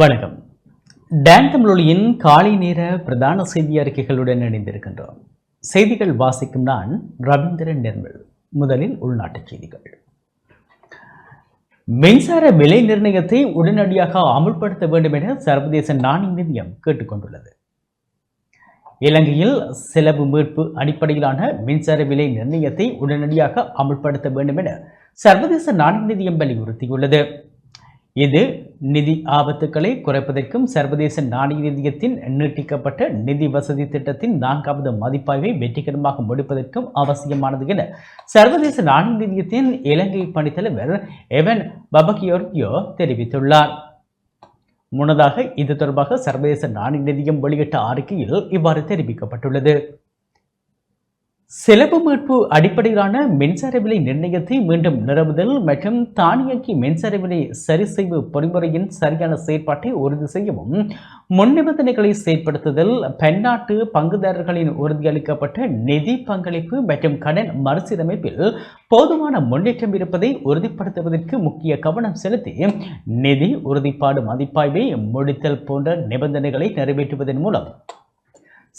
வணக்கம். டேன் தமிழொலியின் காலை நேர பிரதான செய்தி அறிக்கைகளுடன் இணைந்திருக்கின்றோம். செய்திகள் வாசிக்கும் நான் ரவீந்திரன் நிர்மல். முதலில் உள்நாட்டுச் செய்திகள். மின்சார விலை நிர்ணயத்தை உடனடியாக அமுல்படுத்த வேண்டும் என சர்வதேச நாணய நிதியம் கேட்டுக்கொண்டுள்ளது இலங்கையில் செலவு மீட்பு அடிப்படையிலான மின்சார விலை நிர்ணயத்தை உடனடியாக அமுல்படுத்த வேண்டும் என சர்வதேச நாணய நிதியம் வலியுறுத்தியுள்ளது. இது நிதி ஆபத்துக்களை குறைப்பதற்கும் சர்வதேச நாணய நிதியத்தின் நீட்டிக்கப்பட்ட நிதி வசதி திட்டத்தின் நான்காவது மதிப்பாய்வை வெற்றிகரமாக முடிப்பதற்கும் அவசியமானது என சர்வதேச நாணய நிதியத்தின் இலங்கை பணித்தலைவர் எவன் பபகியோர்கியோ தெரிவித்துள்ளார். முன்னதாக இது தொடர்பாக சர்வதேச நாணய நிதியம் வெளியிட்ட அறிக்கையில் இவ்வாறு தெரிவிக்கப்பட்டுள்ளது. செலவு மீட்பு அடிப்படையிலான மின்சார விலை நிர்ணயத்தை மீண்டும் நிறுவுதல் மற்றும் தானியங்கி மின்சார விலை சரிசெய்வு பொறிமுறையின் சரியான செயற்பாட்டை உறுதி செய்யவும் முன் நிபந்தனைகளை செயற்படுத்துதல் பன்னாட்டு பங்குதாரர்களின் உறுதியளிக்கப்பட்ட நிதி பங்களிப்பு மற்றும் கடன் மறுசீரமைப்பில் போதுமான முன்னேற்றம் இருப்பதை உறுதிப்படுத்துவதற்கு முக்கிய கவனம் செலுத்தி நிதி உறுதிப்பாடு மதிப்பாய்வை முடித்தல் போன்ற நிபந்தனைகளை நிறைவேற்றுவதன் மூலம்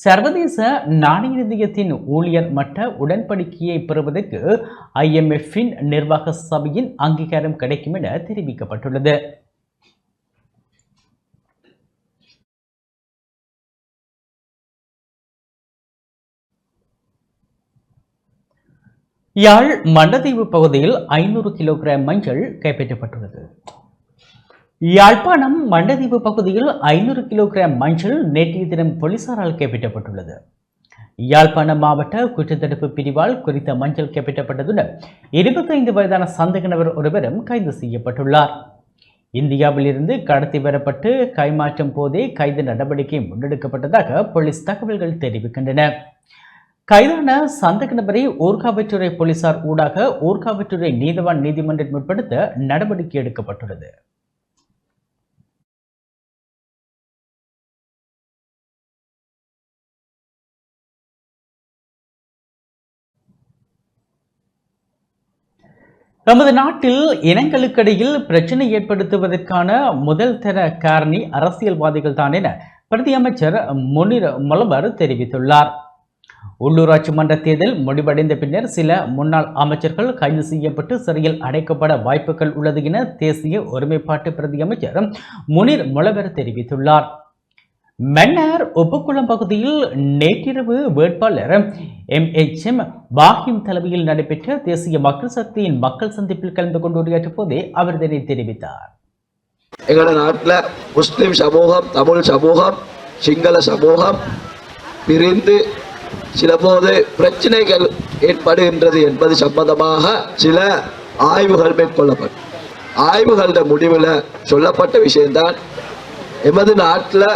சர்வதேச நாணய நிதியத்தின் ஊழியர் மட்ட உடன்படிக்கையை பெறுவதற்கு ஐஎம்எஃப்பின் நிர்வாக சபையின் அங்கீகாரம் கிடைக்கும் என தெரிவிக்கப்பட்டுள்ளது. யாழ் மண்டதீவு பகுதியில் ஐநூறு கிலோகிராம் மஞ்சள் கைப்பற்றப்பட்டுள்ளது. யாழ்ப்பாணம் மண்டதீவு பகுதியில் ஐநூறு கிலோகிராம் மஞ்சள் நேற்றைய தினம் போலீசாரால் கைப்பற்றப்பட்டுள்ளது. யாழ்ப்பாணம் மாவட்ட குற்றத்தடுப்பு பிரிவால் குறித்த மஞ்சள் கைப்பற்றப்பட்டதுடன் இருபத்தைந்து வயதான சந்தேக நபர் ஒருவரும் கைது செய்யப்பட்டுள்ளார். இந்தியாவிலிருந்து கடத்தி வரப்பட்டு கைமாற்றும் போதே கைது நடவடிக்கை முன்னெடுக்கப்பட்டதாக போலீஸ் தகவல்கள் தெரிவிக்கின்றன. கைதான சந்தேக நபரை ஊர்காவற்றுறை போலீசார் ஊடாக ஊர்காவற்றுறை நீதவான் நீதிமன்றம் முற்படுத்த நடவடிக்கை எடுக்கப்பட்டுள்ளது. நமது நாட்டில் இனங்களுக்கிடையில் பிரச்சனை ஏற்படுத்துவதற்கான முதல் தர காரணி அரசியல்வாதிகள் தான் என பிரதி அமைச்சர் முனிர் மலபர் தெரிவித்துள்ளார். உள்ளூராட்சி மன்ற தேர்தல் முடிவடைந்த பின்னர் சில முன்னாள் அமைச்சர்கள் கைது செய்யப்பட்டு சிறையில் அடைக்கப்பட வாய்ப்புகள் உள்ளது என தேசிய ஒருமைப்பாட்டு பிரதி அமைச்சர் முனிர் மொலபர் தெரிவித்துள்ளார். மன்னார் ஒப்புக்குளம் பகுதியில் நேற்றிரவு வேட்பாளர் எம் எச் எம் பாகிம் தலைமையில் நடைபெற்ற தேசிய மக்கள் சக்தியின் மக்கள் சந்திப்பில் கலந்து கொண்டு உரையாற்றிய போதே அவர் இதனை தெரிவித்தார். எங்களோட நாட்டில் முஸ்லிம் சமூகம் தமிழ் சமூகம் சிங்கள சமூகம் பிரிந்து சிலபோது பிரச்சனைகள் ஏற்படுகின்றது என்பது சம்பந்தமாக சில ஆய்வுகள் மேற்கொள்ளப்படும் ஆய்வுகளோட முடிவில் சொல்லப்பட்ட விஷயம்தான் எமது நாட்டில்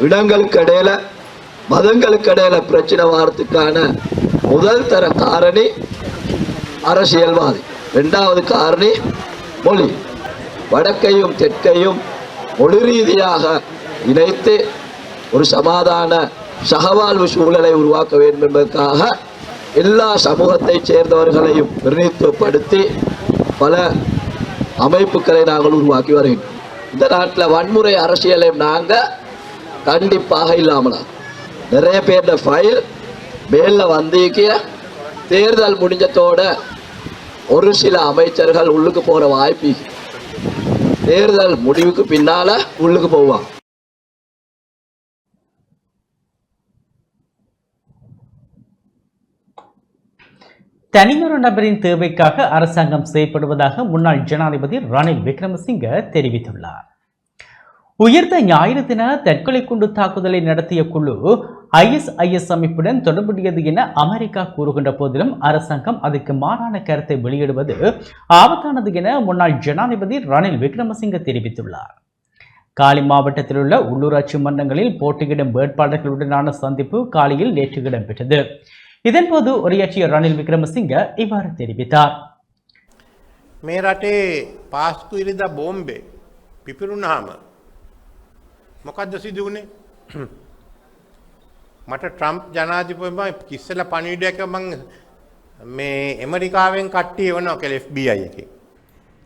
இடங்களுக்கு இடையில மதங்களுக்கு இடையில பிரச்சனை வாரத்துக்கான முதல் தர காரணி அரசியல்வாதி. ரெண்டாவது காரணி மொழி. வடக்கையும் தெற்கையும் மொழி ரீதியாக இணைத்து ஒரு சமாதான சகவாழ்வு சூழலை உருவாக்க வேண்டும் என்பதற்காக எல்லா சமூகத்தைச் சேர்ந்தவர்களையும் பிரதிநிதித்துவப்படுத்தி பல அமைப்புகளை நாங்கள் உருவாக்கி வருகின்றோம். இந்த நாட்டில் வன்முறை அரசியலையும் நாங்கள் கண்டிப்பாக இல்லாமலா? நிறைய பேர்ட ஃபைல் மேலில் வந்திருக்கிய தேர்தல் முடிஞ்சதோட ஒரு சில அமைச்சர்கள் உள்ளுக்கு போற வாய்ப்பு தேர்தல் முடிவுக்கு பின்னால உள்ளுக்கு போவான் தனியொரு நபரின் தேவைக்காக அரசாங்கம் செயல்படுவதாக முன்னாள் ஜனாதிபதி ரணில் விக்ரமசிங்க தெரிவித்துள்ளார். உயர்ந்த ஞாயிறு தின தற்கொலை குண்டு தாக்குதலை நடத்திய குழு ஐஎஸ்ஐஎஸ் அமைப்புடன் தொடர்புடையது என அமெரிக்கா கூறுகின்ற போதிலும் அரசாங்கம் அதற்கு மாறான கருத்தை வெளியிடுவது ஆபத்தானது என முன்னாள் ஜனாதிபதி ரணில் விக்ரமசிங்க தெரிவித்துள்ளார். காலி மாவட்டத்தில் உள்ள உள்ளூராட்சி மன்றங்களில் போட்டியிடும் வேட்பாளர்களுடனான சந்திப்பு காலையில் நேற்று இடம்பெற்றது. இதன்போது உரையாற்றிய ரணில் விக்ரமசிங்க இவ்வாறு தெரிவித்தார். மேராட்டே பாஸ்கு இருந்த போம்பே பிபிருநாம මොකද්ද සිදු වුනේ? මට ට්‍රම්ප් ජනාධිපතිතුමා කිස්සලා පණිවිඩයක මම මේ ඇමරිකාවෙන් කට්ටිය එවනවා කියලා FBI එකේ.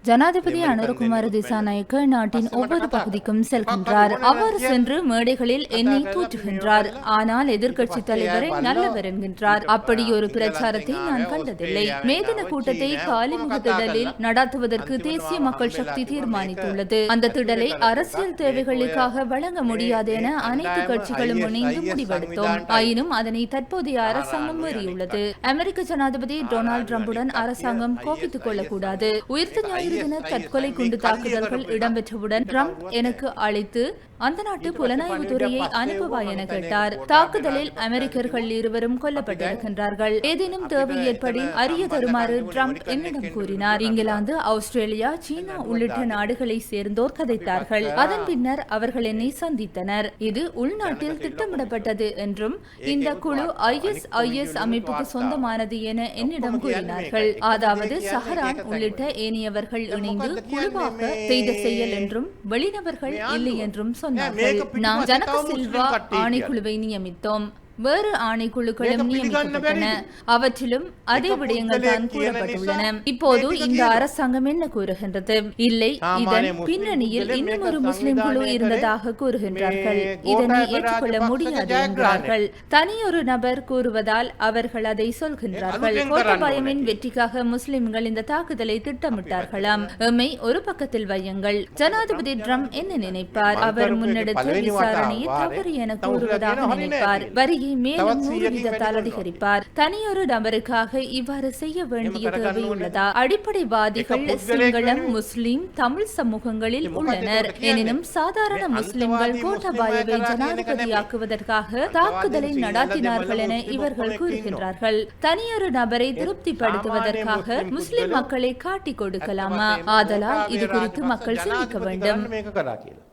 ஜனாதிபதி அனுரகுமார திசாநாயக்க நாட்டின் ஒவ்வொரு பகுதிக்கும் செல்கின்றார். அவ்வாறு சென்று மேடைகளில் என்னை தூற்றுகின்றார். ஆனால் எதிர்க்கட்சி தலைவரை நல்லவர் என்கின்றார் அப்படி ஒரு பிரச்சாரத்தை நான் கண்டதில்லை. மேதின கூட்டத்தை காலிமுக திடலில் நடாத்துவதற்கு தேசிய மக்கள் சக்தி தீர்மானித்துள்ளது. அந்த திடலை அரசியல் தேவைகளுக்காக வழங்க முடியாது என அனைத்து கட்சிகளும் இணைந்து முடிவெடுத்தோம். ஆயினும் அதனை தற்போதைய அரசாங்கம் மீறியுள்ளது அமெரிக்க ஜனாதிபதி டொனால்டு டிரம்புடன் அரசாங்கம் கோபித்துக் கொள்ளக்கூடாது. உயிர்த்த ஞாயிறு தின தற்கொலை குண்டு தாக்குதல்கள் இடம்பெற்றவுடன் ட்ரம்ப் எனக்கு அழைத்து அந்த நாட்டு புலனாய்வு துறையை அனுப்புவா என கேட்டார். தாக்குதலில் அமெரிக்கர்கள் இருவரும் கொல்லப்பட்டிருக்கின்றார்கள். ஏதேனும் தேவை ஏற்படின் அறிய தருமாறு ட்ரம்ப் என்னிடம் கூறினார். இங்கிலாந்து ஆஸ்திரேலியா சீனா உள்ளிட்ட நாடுகளை சேர்ந்தோர் கதைத்தார்கள். அதன் பின்னர் அவர்கள் என்னை சந்தித்தனர். இது உள்நாட்டில் திட்டமிடப்பட்டது என்றும் இந்த குழு ஐஎஸ்ஐஎஸ் அமைப்புக்கு சொந்தமானது என என்னிடம் கூறினார்கள். அதாவது சஹரான் உள்ளிட்ட ஏனையவர்கள் இணைந்து குழுவாக செய்த செயல் என்றும் வெளிநபர்கள் இல்லை என்றும் சொன்னார்கள். நாம் ஜனக சில்வா ஆணைக்குழுவை நியமித்தோம். வேறு ஆணைக்குழுக்களும் நியமிக்கப்பட்டன. அவற்றிலும் அதே விடயங்கள் தான் கூறப்பட்டுள்ளன. இப்போது இந்த அரசாங்கம் என்ன கூறுகின்றது? இல்லை இதன் பின்னணியில் இன்னும் ஒரு முஸ்லிம் குழு இருந்ததாக கூறுகின்றார்கள். இதனை ஏற்றுக்கொள்ள முடியாது என்கிறார்கள். தனியொரு நபர் கூறுவதால் அவர்கள் அதை சொல்கின்றார்கள். கோட்டபாயமின் வெற்றிக்காக முஸ்லிம்கள் இந்த தாக்குதலை திட்டமிட்டார்களாம். எம்மை ஒரு பக்கத்தில் வையுங்கள். ஜனாதிபதி ட்ரம் என்ன நினைப்பார்? அவர் முன்னெடுத்த விசாரணையை தவறு என கூறுவதாக நினைப்பார். வரியை மேலும் நூறு வீதத்தால் அதிகரிப்பார் தனியொரு நபருக்காக இவ்வாறு செய்ய வேண்டிய தேவை உள்ளதா அடிப்படைவாதிகள் சிங்களம் முஸ்லிம் தமிழ் சமூகங்களில் உள்ளனர் எனினும் சாதாரண முஸ்லிம்கள் கோட்டபாயவை ஜனாதிபதியாக்குவதற்காக தாக்குதலை நடாத்தினார்கள் என இவர்கள் கூறுகின்றார்கள் தனியொரு நபரை திருப்திப்படுத்துவதற்காக முஸ்லிம் மக்களை காட்டிக் கொடுக்கலாமா ஆதலால் இது குறித்து மக்கள் சிந்திக்க வேண்டும் මේක කරා කියලා.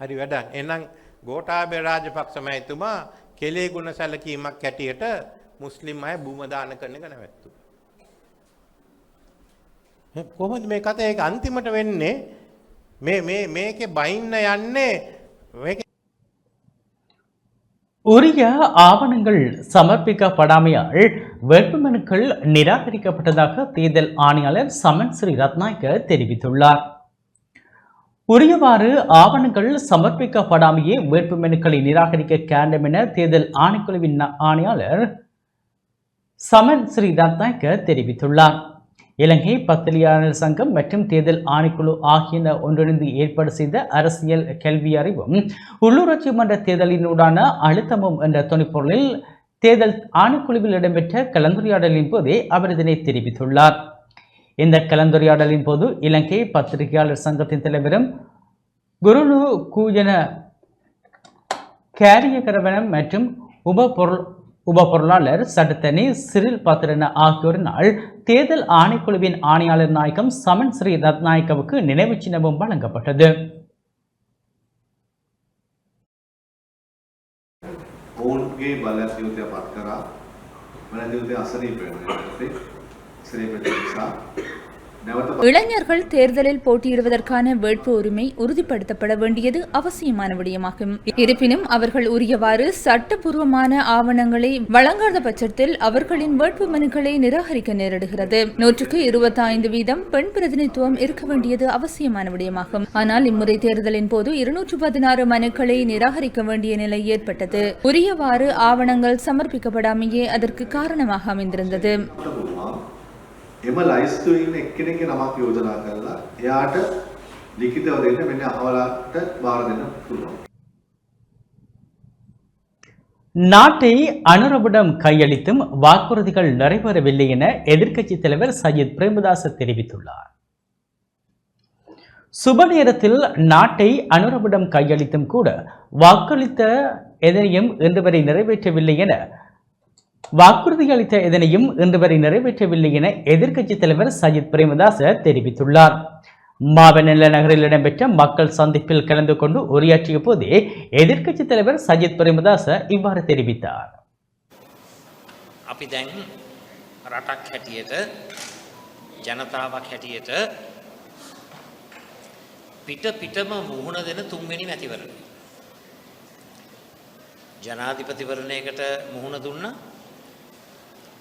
හරි වැඩක්. එනම් ගෝටාබේ රාජපක්ෂ මැතිතුමා කෙලේ ගුණ සැලකීමක් හැටියට මුස්ලිම් අය බුමදාන කරන එක නැවැත්තු. කොහොමද මේ කතා ඒක අන්තිමට වෙන්නේ මේ මේ මේකේ බයින්න යන්නේ මේක உரிய ஆவணங்கள் சமர்ப்பிக்கப்படாமையால் வேட்புமனுக்கள் நிராகரிக்கப்பட்டதாக தேர்தல் ஆணையாளர் சமன் ஸ்ரீ ரத்நாயக்க தெரிவித்துள்ளார் உரியவாறு ஆவணங்கள் சமர்ப்பிக்கப்படாமையே வேட்புமனுக்களை நிராகரிக்க கேண்டும் என தேர்தல் ஆணைக்குழுவின் ஆணையாளர் சமன் ஸ்ரீ தெரிவித்துள்ளார். இலங்கை பத்திரிகையாளர் சங்கம் மற்றும் தேர்தல் ஆணைக்குழு ஆகியன ஒன்றிணைந்து ஏற்பாடு செய்த அரசியல் கல்வி அறிவும் உள்ளூராட்சி மன்ற தேர்தலினூடான அழுத்தமும் என்ற துணைப்பொருளில் தேர்தல் ஆணைக்குழுவில் இடம்பெற்ற கலந்துரையாடலின் போதே அவர் இதனை தெரிவித்துள்ளார். இந்த கலந்துரையாடலின் போது இலங்கை பத்திரிகையாளர் சங்கத்தின் தலைவரும் குருலு கூஜன கேரியகரவனம் மற்றும் உப பொருள் உப பொருளாளர் சட்டத்தனி சிறில் பத்திரன ஆகியோரினால் தேர்தல் ஆணைக்குழுவின் ஆணையாளர் நாயகம் சமன் ஸ்ரீ ரத்நாயக்கவுக்கு நினைவு சின்னமும் வழங்கப்பட்டது ඔවුන්ගේ බලයක් දියුතය පත් කරා වන දියුතය අසනීප වෙනවා இளைஞர்கள் தேர்தலில் போட்டியிடுவதற்கான வேட்பு உரிமை உறுதிப்படுத்தப்பட வேண்டியது அவசியமான விடயமாகும். இருப்பினும் அவர்கள் உரியவாறு சட்டபூர்வமான ஆவணங்களை வழங்காத பட்சத்தில் அவர்களின் வேட்பு மனுக்களை நிராகரிக்க நேரிடுகிறது. நூற்றுக்கு இருபத்தி ஐந்து வீதம் பெண் பிரதிநிதித்துவம் இருக்க வேண்டியது அவசியமான விடயமாகும். ஆனால் இம்முறை தேர்தலின் போது இருநூற்று பதினாறு மனுக்களை நிராகரிக்க வேண்டிய நிலை ஏற்பட்டது. உரியவாறு ஆவணங்கள் சமர்ப்பிக்கப்படாமையே அதற்கு காரணமாக அமைந்திருந்தது. එම ලයිස්තුවේ ඉන්න එක්කෙනෙක්ගේ නමක් යෝජනා කරලා එයාට ලිඛිතව දෙන්න මෙන්න අහවලාට බාර දෙන්න පුළුවන්. நாட்டை அனுரவிடம் கையளித்தும் வாக்குறுதிகள் நிறைவேறவில்லை என எதிர்க்கட்சித் தலைவர் சையத் பிரேமதாச தெரிவித்துள்ளார் சுப நேரத்தில் நாட்டை அனுரவிடம் கையளித்தும் கூட வாக்களித்த எதனையும் இன்று வரை நிறைவேற்றவில்லை என வாக்குறுதி அளித்த எதனையும் இன்று வரை நிறைவேற்றவில்லை என எதிர்க்கட்சித் தலைவர் சஜித் பிரேமதாச தெரிவித்துள்ளார் மாவனல்ல நகரில் இடம்பெற்ற மக்கள் சந்திப்பில் கலந்து கொண்டு உரையாற்றிய போதே எதிர்க்கட்சித் தலைவர் சஜித் பிரேமதாச இவ்வாறு தெரிவித்தார் අපි දැන් රටක් හැටියට ජනතාවක් හැටියට පිට පිටම මුහුණ දෙන තුන්වෙනි මැතිවරණ. ජනාධිපතිවරණයකට මුහුණ දුන්න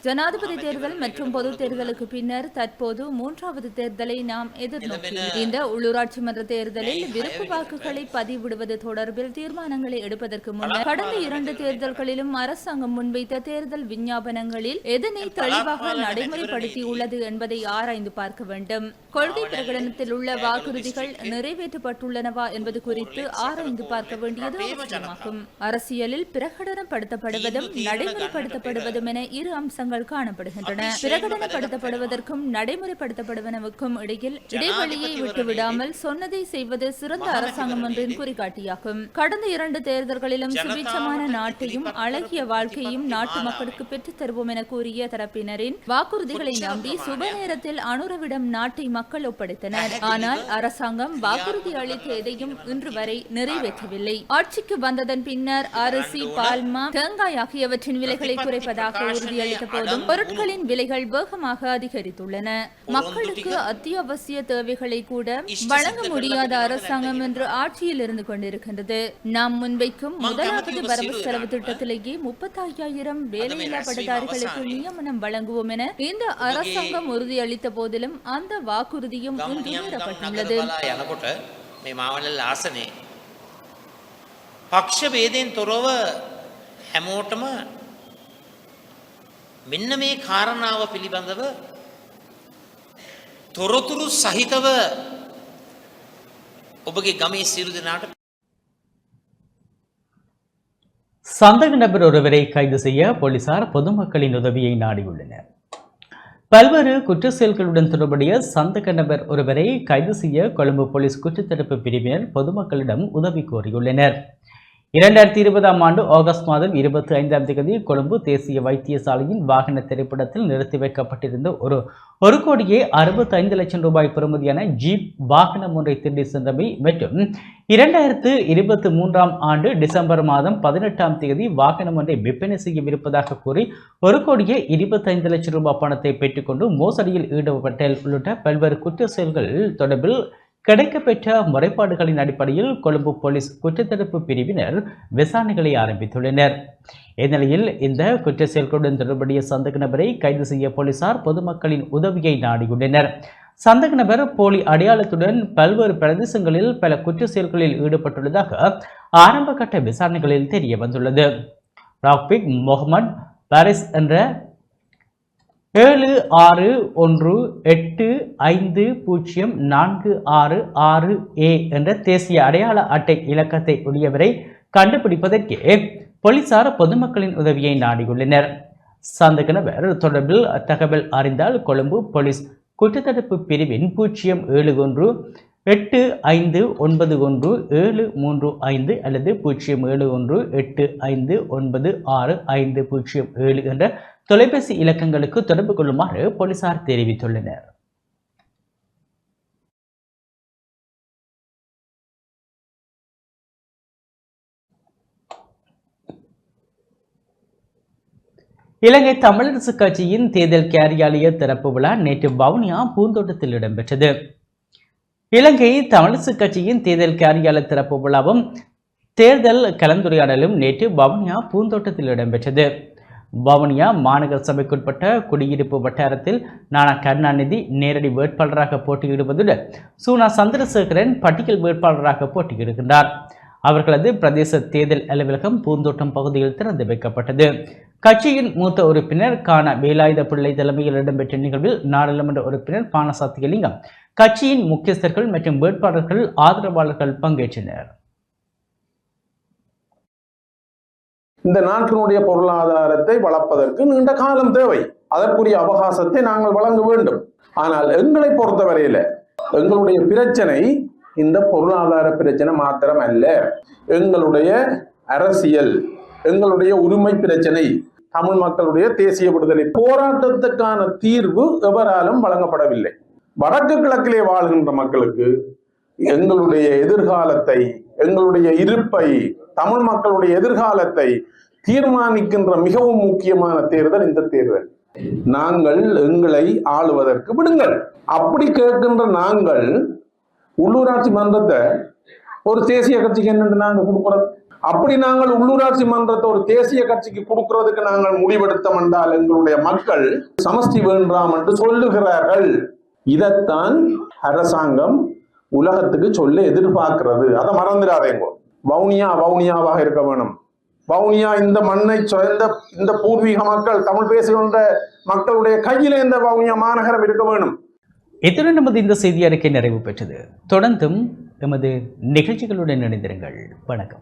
ஜனாதிபதி தேர்தல் மற்றும் பொது தேர்தலுக்கு பின்னர் தற்போது மூன்றாவது தேர்தலை நாம் எதிர்நோக்கியுள்ளோம் இந்த உள்ளூராட்சி மன்ற தேர்தலில் விருப்பு வாக்குகளை பதிவிடுவது தொடர்பில் தீர்மானங்களை எடுப்பதற்கு முன்னர் கடந்த இரண்டு தேர்தல்களிலும் அரசாங்கம் முன்வைத்த தேர்தல் விஞ்ஞாபனங்களில் எதனை தெளிவாக நடைமுறைப்படுத்தியுள்ளது என்பதை ஆராய்ந்து பார்க்க வேண்டும். கொள்கை பிரகடனத்தில் உள்ள வாக்குறுதிகள் நிறைவேற்றப்பட்டுள்ளனவா என்பது குறித்து ஆராய்ந்து பார்க்க வேண்டியது அவசியமாகும். அரசியலில் பிரகடனப்படுத்தப்படுவதும் நடைமுறைப்படுத்தப்படுவதும் என இரு அம்சங்கள் காணப்படுகின்றன. பிரகடனப்படுத்தப்படுவதற்கும் நடைமுறைப்படுத்தப்படுவனவுக்கும் இடையில் இடைவெளியை விட்டுவிடாமல் சொன்னதை செய்வது சிறந்த அரசாங்கம் ஒன்றின் குறிகாட்டியாகும். கடந்த இரண்டு தேர்தல்களிலும் சுபிட்சமான நாட்டையும் அழகிய வாழ்க்கையும் நாட்டு மக்களுக்கு பெற்றுத் தருவோம் என கூறிய தரப்பினரின் வாக்குறுதிகளை நம்பி சுப நேரத்தில் அனுரவிடம் நாட்டை மக்கள் ஒப்படைத்தனர். ஆனால் அரசாங்கம் வாக்குறுதி அளித்த எதையும் இன்று வரை நிறைவேற்றவில்லை. ஆட்சிக்கு வந்ததன் பின்னர் அரிசி பால்மா தேங்காய் ஆகியவற்றின் விலைகளை குறைப்பதாக உறுதியளித்த போதும் பொருட்களின் விலைகள் வேகமாக அதிகரித்துள்ளன மக்களுக்கு அத்தியாவசிய தேவைகளை கூட வழங்க முடியாத அரசாங்கம் என்று ஆட்சியில் இருந்து கொண்டிருக்கின்றது நாம் முன்வைக்கும் முதலாவது வரவு செலவு திட்டத்திலேயே முப்பத்தாயிரம் வேலையில்லா பட்டதாரிகளுக்கு நியமனம் வழங்குவோம் என இந்த அரசாங்கம் உறுதியளித்த போதிலும் அந்த வாக்குறுதியும் இன்று மீறப்பட்டுள்ளது බලා යනකොට මේ මාවලල් ආසනේ පක්ෂ වේදයෙන් තොරව හැමෝටම මෙන්න මේ කාරණාව පිළිබඳව තොරතුරු සහිතව ඔබගේ ගමේ සිරු දෙනාට சந்தக நபர் ஒருவரை கைது செய்ய போலீசார் பொதுமக்களின் உதவியை நாடியுள்ளனர் பல்வேறு குற்ற செயல்களுடன் தொடர்புடைய சந்தக நபர் ஒருவரை கைது செய்ய கொழும்பு போலீஸ் குற்றத்தடுப்பு பிரிவினர் பொதுமக்களிடம் உதவி கோரியுள்ளனர் இரண்டாயிரத்தி இருபதாம் ஆண்டு ஆகஸ்ட் மாதம் இருபத்தி ஐந்தாம் தேதி கொழும்பு தேசிய வைத்தியசாலையின் வாகன திரைப்படத்தில் நிறுத்தி வைக்கப்பட்டிருந்த ஒரு ஒரு கோடியே அறுபத்தைந்து லட்சம் ரூபாய் பெறுமதியான ஜீப் வாகனம் ஒன்றை திருடி சென்றமை மற்றும் இரண்டாயிரத்து இருபத்தி மூன்றாம் ஆண்டு டிசம்பர் மாதம் பதினெட்டாம் தேதி வாகனம் ஒன்றை விற்பனை செய்யவிருப்பதாக கூறி ஒரு கோடியே இருபத்தைந்து லட்சம் ரூபாய் பணத்தை பெற்றுக்கொண்டு மோசடியில் ஈடுபட்டல் உள்ளிட்ட பல்வேறு குற்ற செயல்கள் தொடர்பில் கிடைக்கப்பெற்ற முறைப்பாடுகளின் அடிப்படையில் கொழும்பு போலீஸ் குற்றத்தடுப்பு பிரிவினர் விசாரணைகளை ஆரம்பித்துள்ளனர். இந்நிலையில் இந்த குற்ற செயல்களுடன் தொடர்புடைய சந்தக நபரை கைது செய்ய போலீசார் பொதுமக்களின் உதவியை நாடியுள்ளனர். சந்தக நபர் போலி அடையாளத்துடன் பல்வேறு பிரதேசங்களில் பல குற்ற செயல்களில் ஈடுபட்டுள்ளதாக ஆரம்ப கட்ட விசாரணைகளில் தெரிய வந்துள்ளது ராஃபிக் முகமது பாரிஸ் என்ற ஏழு ஆறு ஒன்று எட்டு ஐந்து பூஜ்ஜியம் நான்கு ஆறு ஆறு ஏ என்ற தேசிய அடையாள அட்டை இலக்கத்தை உடையவரை கண்டுபிடிப்பதற்கே போலீசார் பொதுமக்களின் உதவியை நாடியுள்ளனர். சந்தக நபர் தொடர்பில் தகவல் அறிந்தால் கொழும்பு போலீஸ் குற்றத்தடுப்பு பிரிவின் பூஜ்ஜியம் ஏழு ஒன்று எட்டு ஐந்து ஒன்பது ஒன்று ஏழு மூன்று ஐந்து அல்லது பூஜ்ஜியம் ஏழு ஒன்று எட்டு ஐந்து ஒன்பது ஆறு ஐந்து பூஜ்ஜியம் ஏழு என்ற தொலைபேசி இலக்கங்களுக்கு தொடர்பு கொள்ளுமாறு போலீசார் தெரிவித்துள்ளனர். இலங்கை தமிழரசு கட்சியின் தேர்தல் காரியாலய திறப்பு விழா நேற்று வவுனியா பூந்தோட்டத்தில் இடம்பெற்றது. இலங்கை தமிழரசு கட்சியின் தேர்தல் காரியாலய திறப்பு விழாவும் தேர்தல் கலந்துரையாடலும் நேற்று வவுனியா பூந்தோட்டத்தில் இடம்பெற்றது. வவுனியா மாநகர சபைக்குட்பட்ட குடியிருப்பு வட்டாரத்தில் நானா கருணாநிதி நேரடி வேட்பாளராக போட்டியிடுவதுடன் சூனா சந்திரசேகரன் பட்டியல் வேட்பாளராக போட்டியிடுகின்றார். அவர்களது பிரதேச தேர்தல் அலுவலகம் பூந்தோட்டம் பகுதியில் திறந்து வைக்கப்பட்டது. கட்சியின் மூத்த உறுப்பினர் கான வேலாயுத பிள்ளை தலைமையில் இடம்பெற்ற நிகழ்வில் நாடாளுமன்ற உறுப்பினர் பானசாத்தியலிங்கம் கட்சியின் முக்கியஸ்தர்கள் மற்றும் வேட்பாளர்கள் ஆதரவாளர்கள் பங்கேற்றனர். இந்த நாட்டினுடைய பொருளாதாரத்தை வளர்ப்பதற்கு நீண்ட காலம் தேவை. அதற்குரிய அவகாசத்தை நாங்கள் வழங்க வேண்டும். ஆனால் எங்களை பொறுத்தவரையில எங்களுடைய பிரச்சனை இந்த பொருளாதார பிரச்சனை மாத்திரம் அல்ல எங்களுடைய அரசியல் எங்களுடைய உரிமை பிரச்சனை தமிழ் மக்களுடைய தேசிய விடுதலை போராட்டத்துக்கான தீர்வு எவராலும் வழங்கப்படவில்லை. வடக்கு கிழக்கிலே வாழ்கின்ற மக்களுக்கு எங்களுடைய எதிர்காலத்தை எங்களுடைய இருப்பை தமிழ் மக்களுடைய எதிர்காலத்தை தீர்மானிக்கின்ற மிகவும் முக்கியமான தேர்தல் இந்த தேர்தல். நாங்கள் எங்களை ஆளுவதற்கு விடுங்கள். அப்படி கேட்கின்ற நாங்கள் உள்ளூராட்சி மன்றத்தை ஒரு தேசிய கட்சிக்கு என்னென்று நாங்கள் கொடுக்கறது? அப்படி நாங்கள் உள்ளூராட்சி மன்றத்தை ஒரு தேசிய கட்சிக்கு கொடுக்கிறதுக்கு நாங்கள் முடிவெடுத்தோம் என்றால் எங்களுடைய மக்கள் சமஷ்டி வேண்டாம் என்று சொல்லுகிறார்கள். இதைத்தான் அரசாங்கம் உலகத்துக்கு சொல்ல எதிர்பார்க்கிறது. அதை மறந்துடாதேங்கோ வவுனியா வவுனியாவாக இருக்க வேணும். வவுனியா இந்த மண்ணை சொந்த இந்த பூர்வீக மக்கள் தமிழ் பேசுகின்ற மக்களுடைய கையிலே இந்த வவுனியா மாநகரம் இருக்க வேணும். இத்துடன் நமது இந்த செய்தி அறிக்கை நிறைவு பெற்றது. தொடர்ந்தும் எமது நிகழ்ச்சிகளுடன் இணைந்திருங்கள். வணக்கம்.